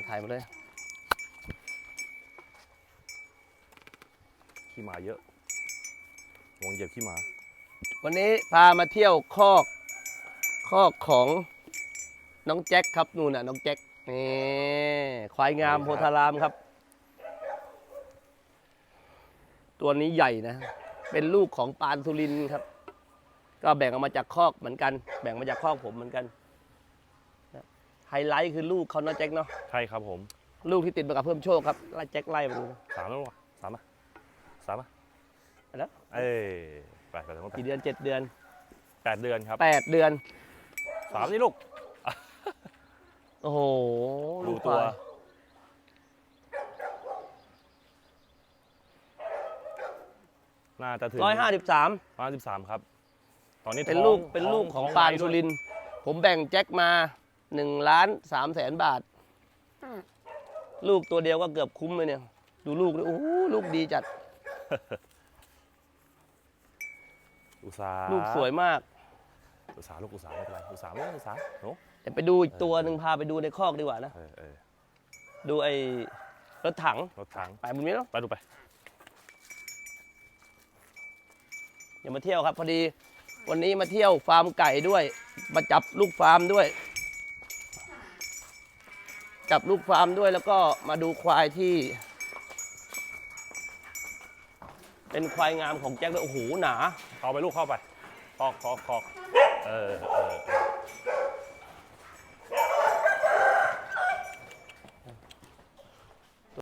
อถ่ายมาเลยขี้หมาเยอะวงเหยียบขี้หมา วันนี้พามาเที่ยวคอกคอกของน้องแจ็คครับนู่นน่ะน้องแจ็คนี่ควายงามโพธารามครับ ตัวนี้ใหญ่นะ เป็นลูกของปานสุรินทร์ครับ ก็แบ่งออกมาจากคอกเหมือนกัน แบ่งมาจากคอกผมเหมือนกันนะ ไฮไลท์คือลูกเขาเนาะแจ็คเนาะใช่ครับผม ลูกที่ติดมากับเพิ่มโชคครับไล่แจ็คไล่มาดูนะสามแล้ววะสามอะสามอะไปแล้วเอ้ยแปดแปดต้องแปกี่ดเดือนเจ็ดเดือนแปดเดือนครับแปดเดือนสามนี่ลูกโอ้โหดูลูกตัว ควายน่าจะถึงร้อยห้าสิบสามร้อยสิบสามครับ ตอนนี้เป็นท้องลูกเป็นลูกของท้ปานไว้สุด้วยรินทร์ผมแบ่งแจ็คมา หนึ่งล้านสามแสนบาท ลูกตัวเดียวก็เกือบคุ้มเลยเนี่ย ดูลูกด้วยโอ้โหลูกดีจัด อุตสาห์ลูกสวยมาก อุตสาห์ลูกอุตสาห์ไม่เป็นไรอุตสาห์ไม่อุตสาห์หนูเดี๋ยวไปดูอีกตัวหนึ่งพาไปดูในคอกดีกว่านะ เออเออดูไอ้รถถัง รถถังไปบุญนี้เนาะไปดูไปอย่ามาเที่ยวครับ พอดี วันนี้มาเที่ยวฟาร์มไก่ด้วย มาจับลูกฟาร์มด้วย จับลูกฟาร์มด้วยแล้วก็มาดูควายที่ เป็นควายงามของแจ็คด้วยโอ้โหหนา เข้าไปลูกเข้าไปคอกคอกคอกเออเออเออ